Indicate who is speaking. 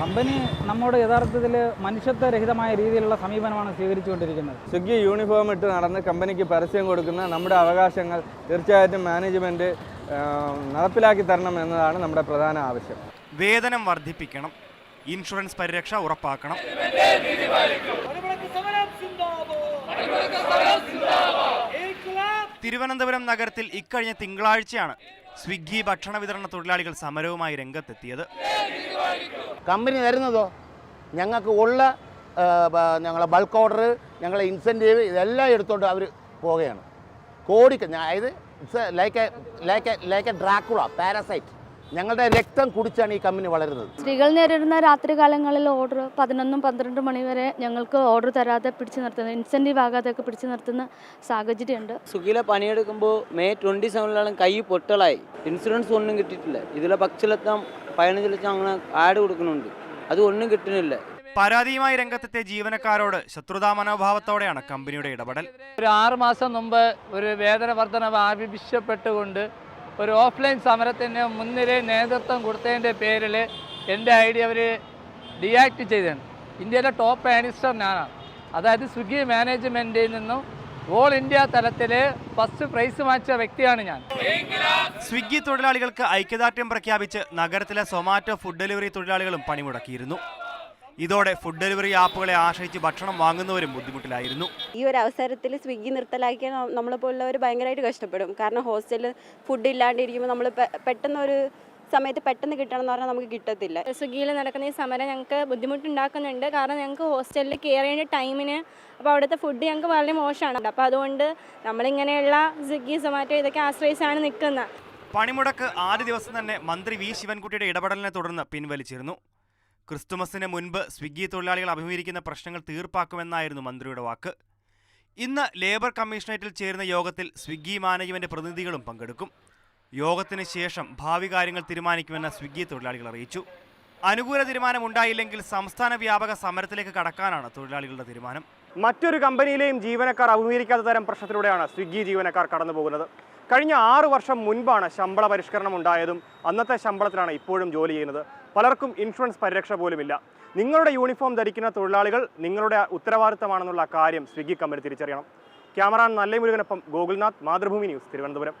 Speaker 1: Company നമ്മുടെ യഥാർത്ഥത്തിൽ മനുഷ്യത്വ രഹിതമായ രീതിയിലുള്ള സമീപനമാണ് സ്വീകരിച്ചുകൊണ്ടിരിക്കുന്നത്.
Speaker 2: സ്വിഗ്ഗി യൂണിഫോം ഇട്ട് നടന്ന് കമ്പനിക്ക് പരസ്യം കൊടുക്കുന്ന നമ്മുടെ അവകാശങ്ങൾ തീർച്ചയായിട്ടും മാനേജ്മെന്റ് നടപ്പിലാക്കി തരണം എന്നതാണ് നമ്മുടെ പ്രധാന ആവശ്യം.
Speaker 3: വേതനം വർദ്ധിപ്പിക്കണം ഇൻഷുറൻസ് പരിരക്ഷ ഉറപ്പാക്കണം. തിരുവനന്തപുരം നഗരത്തിൽ ഇക്കഴിഞ്ഞ തിങ്കളാഴ്ചയാണ് സ്വിഗ്ഗി ഭക്ഷണ വിതരണ തൊഴിലാളികൾ സമരവുമായി രംഗത്തെത്തിയത്.
Speaker 4: കമ്പനി തരുന്നതോ? ഞങ്ങൾക്ക് ഉള്ള ഞങ്ങളെ ബൾക്ക് ഓർഡർ ഞങ്ങളെ ഇൻസെന്റീവ് ഇതെല്ലാം എടുത്തോണ്ട് അവർ പോവുകയാണ്. കോടിക്ക് അതായത് it's like a like a like a Dracula parasite ഞങ്ങളുടെ രക്തം കുടിച്ചാണ് ഈ കമ്പനി വളരുന്നത്.
Speaker 5: സ്ത്രീകൾ നേരിടുന്ന രാത്രികാലങ്ങളിൽ ഓർഡർ പതിനൊന്നും പന്ത്രണ്ട് മണി വരെ ഞങ്ങൾക്ക് ഓർഡർ തരാതെ പിടിച്ചു നിർത്തുന്ന ഇൻസെന്റീവ് ആകാതെയൊക്കെ പിടിച്ചു നിർത്തുന്ന സാഹചര്യമുണ്ട്.
Speaker 6: സുഖിയിലെ പണിയെടുക്കുമ്പോൾ മെയ് ട്വന്റി സെവനിലാണ് കൈ പൊട്ടലായി. ഇൻഷുറൻസ് ഒന്നും കിട്ടിയിട്ടില്ല. ഇതിലെ പക്ഷിലെത്താം പതിനഞ്ച് ലക്ഷം അങ്ങനെ ആഡ് കൊടുക്കുന്നുണ്ട്. അത് ഒന്നും കിട്ടുന്നില്ല.
Speaker 3: പരാതിയുമായി രംഗത്തെത്തിയ ജീവനക്കാരോട് ശത്രുതാ മനോഭാവത്തോടെയാണ് കമ്പനിയുടെ ഇടപെടൽ.
Speaker 7: ഒരു ആറ് മാസം മുമ്പ് ഒരു വേതന വർധനവ് ആവശ്യപ്പെട്ടുകൊണ്ട് ഒരു ഓഫ്ലൈൻ സമരത്തിന് മുൻനിര നേതൃത്വം കൊടുത്തതിന്റെ പേരിൽ എന്റെ ഐ ഡി അവർ ഡിയാക്ട് ചെയ്തതാണ്. ഇന്ത്യയിലെ ടോപ്പ് മാനിസ്റ്റർ ഞാനാണ് അതായത് സ്വിഗ്ഗി മാനേജ്മെന്റിൽ നിന്നും ഓൾ ഇന്ത്യ തലത്തിൽ ഫസ്റ്റ് പ്രൈസ് വാങ്ങിച്ച വ്യക്തിയാണ് ഞാൻ.
Speaker 3: സ്വിഗ്ഗി തൊഴിലാളികൾക്ക് ഐക്യദാർഢ്യം പ്രഖ്യാപിച്ച് നഗരത്തിലെ സൊമാറ്റോ ഫുഡ് ഡെലിവറി തൊഴിലാളികളും പണിമുടക്കിയിരുന്നു. ഇതോടെ ഫുഡ് ഡെലിവറി ആപ്പുകളെ ആശ്രയിച്ച് ഭക്ഷണം വാങ്ങുന്നവരും ബുദ്ധിമുട്ടിലായിരുന്നു.
Speaker 8: ഈ ഒരു അവസരത്തിൽ സ്വിഗ്ഗി നിർത്തലാക്കിയാൽ നമ്മളെ പോലുള്ളവർ ഭയങ്കരമായിട്ട് കഷ്ടപ്പെടും. കാരണം ഹോസ്റ്റലിൽ ഫുഡ് ഇല്ലാണ്ടിരിക്കുമ്പോൾ നമ്മൾ പെട്ടെന്ന് ഒരു സമയത്ത് പെട്ടെന്ന് കിട്ടണം എന്ന് പറഞ്ഞാൽ നമുക്ക് കിട്ടത്തില്ല.
Speaker 5: സ്വിഗ്ഗിയിൽ നടക്കുന്ന ഈ സമരം ഞങ്ങൾക്ക് ബുദ്ധിമുട്ടുണ്ടാക്കുന്നുണ്ട്. കാരണം ഞങ്ങൾക്ക് ഹോസ്റ്റലിൽ കയറേണ്ട ടൈമിന് അപ്പോൾ അവിടുത്തെ ഫുഡ് ഞങ്ങൾക്ക് വളരെ മോശമാണ്. അപ്പോൾ അതുകൊണ്ട് നമ്മളിങ്ങനെയുള്ള സ്വിഗ്ഗി സൊമാറ്റോ ഇതൊക്കെ ആശ്രയിച്ചാണ് നിൽക്കുന്നത്.
Speaker 3: പണിമുടക്ക് ആദ്യ ദിവസം തന്നെ മന്ത്രി വി ശിവൻകുട്ടിയുടെ ഇടപെടലിനെ തുടർന്ന് പിൻവലിച്ചിരുന്നു. ക്രിസ്തുമസിന് മുൻപ് സ്വിഗ്ഗി തൊഴിലാളികൾ അഭിമുഖീകരിക്കുന്ന പ്രശ്നങ്ങൾ തീർപ്പാക്കുമെന്നായിരുന്നു മന്ത്രിയുടെ വാക്ക്. ഇന്ന് ലേബർ കമ്മീഷണറേറ്റിൽ ചേരുന്ന യോഗത്തിൽ സ്വിഗ്ഗി മാനേജ്മെന്റ് പ്രതിനിധികളും പങ്കെടുക്കും. യോഗത്തിന് ശേഷം ഭാവി കാര്യങ്ങൾ തീരുമാനിക്കുമെന്ന് സ്വിഗ്ഗി തൊഴിലാളികൾ അറിയിച്ചു. അനുകൂല തീരുമാനം ഉണ്ടായില്ലെങ്കിൽ സംസ്ഥാന വ്യാപക സമരത്തിലേക്ക് കടക്കാനാണ് തൊഴിലാളികളുടെ തീരുമാനം.
Speaker 9: മറ്റൊരു കമ്പനിയിലെയും ജീവനക്കാർ അഭിമുഖീകരിക്കാത്ത തരം പ്രശ്നത്തിലൂടെയാണ് സ്വിഗ്ഗി ജീവനക്കാർ കടന്നു പോകുന്നത്. കഴിഞ്ഞ ആറു വർഷം മുൻപാണ് ശമ്പള പരിഷ്കരണം ഉണ്ടായതും അന്നത്തെ ശമ്പളത്തിലാണ് ഇപ്പോഴും ജോലി ചെയ്യുന്നത്. പലർക്കും ഇൻഷുറൻസ് പരിരക്ഷ പോലുമില്ല. നിങ്ങളുടെ യൂണിഫോം ധരിക്കുന്ന തൊഴിലാളികൾ നിങ്ങളുടെ ഉത്തരവാദിത്തമാണെന്നുള്ള കാര്യം സ്വിഗ്ഗി കമ്പനി തിരിച്ചറിയണം. ക്യാമറ നല്ല മുരുകനൊപ്പം ഗോകുൽനാഥ് മാതൃഭൂമി ന്യൂസ് തിരുവനന്തപുരം.